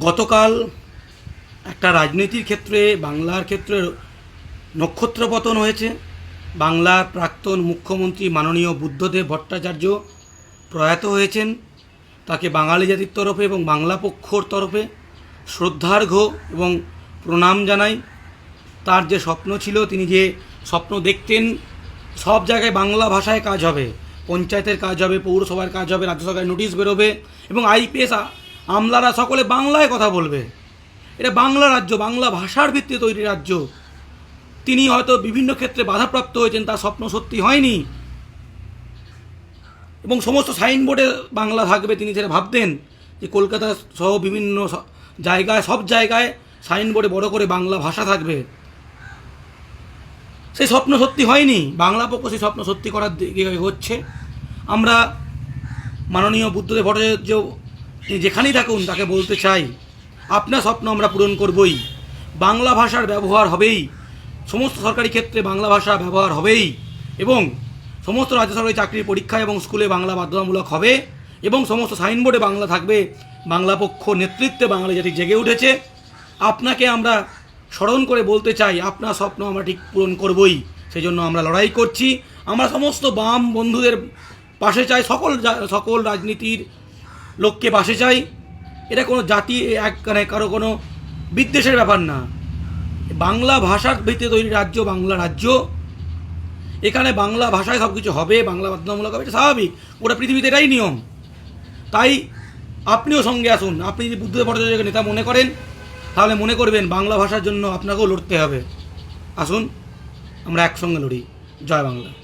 গতকাল একটা রাজনীতির ক্ষেত্রে, বাংলার ক্ষেত্রে নক্ষত্র পতন হয়েছে। বাংলার প্রাক্তন মুখ্যমন্ত্রী মাননীয় বুদ্ধদেব ভট্টাচার্য প্রয়াত হয়েছেন। তাকে বাঙালি জাতির তরফে এবং বাংলা পক্ষর তরফে শ্রদ্ধার্ঘ্য এবং প্রণাম জানাই। তার যে স্বপ্ন ছিল, তিনি যে স্বপ্ন দেখতেন, সব জায়গায় বাংলা ভাষায় কাজ হবে। পঞ্চায়েতের কাজ হবে, পৌরসভার কাজ হবে, রাজ্য সরকারের নোটিশ বেরোবে এবং আইপিএস আমলারা সকলে বাংলায় কথা বলবে। এটা বাংলা রাজ্য, বাংলা ভাষার ভিত্তিতে তৈরি রাজ্য। তিনি হয়তো বিভিন্ন ক্ষেত্রে বাধাপ্রাপ্ত হয়েছেন, তার স্বপ্ন সত্যি হয়নি। এবং সমস্ত সাইনবোর্ডে বাংলা থাকবে, তিনি যেটা ভাবতেন যে কলকাতা সহ বিভিন্ন জায়গায়, সব জায়গায় সাইনবোর্ডে বড় করে বাংলা ভাষা থাকবে। সেই স্বপ্ন সত্যি হয়নি। বাংলা পক্ষ সেই স্বপ্ন সত্যি করার দিকে হচ্ছে। আমরা মাননীয় বুদ্ধদেব ভট্টাচার্য তিনি যেখানেই থাকুন, তাকে বলতে চাই, আপনার স্বপ্ন আমরা পূরণ করবই। বাংলা ভাষার ব্যবহার হবেই। সমস্ত সরকারি ক্ষেত্রে বাংলা ভাষা ব্যবহার হবেই এবং সমস্ত রাজ্য সরকারি চাকরির পরীক্ষা এবং স্কুলে বাংলা বাধ্যতামূলক হবে এবং সমস্ত সাইনবোর্ডে বাংলা থাকবে। বাংলা পক্ষ নেতৃত্বে বাংলা জাতি জেগে উঠেছে। আপনাকে আমরা স্মরণ করে বলতে চাই, আপনার স্বপ্ন আমরা ঠিক পূরণ করবই। সেই জন্য আমরা লড়াই করছি। আমরা সমস্ত বাম বন্ধুদের পাশে চাই। সকল সকল রাজনীতির লোককে বাসে চাই। এটা কোনো জাতি, এক মানে কারও কোনো বিদ্বেষের ব্যাপার না। বাংলা ভাষার ভিত্তিতে তৈরি রাজ্য বাংলা রাজ্য। এখানে বাংলা ভাষায় সব কিছু হবে, বাংলা বাধ্যতামূলক হবে, এটা স্বাভাবিক। ওটা পৃথিবীতে এটাই নিয়ম। তাই আপনিও সঙ্গে আসুন। আপনি যদি বুদ্ধদেব ভট্টাচার্যকে নেতা মনে করেন, তাহলে মনে করবেন বাংলা ভাষার জন্য আপনাকেও লড়তে হবে। আসুন, আমরা একসঙ্গে লড়ি। জয় বাংলা।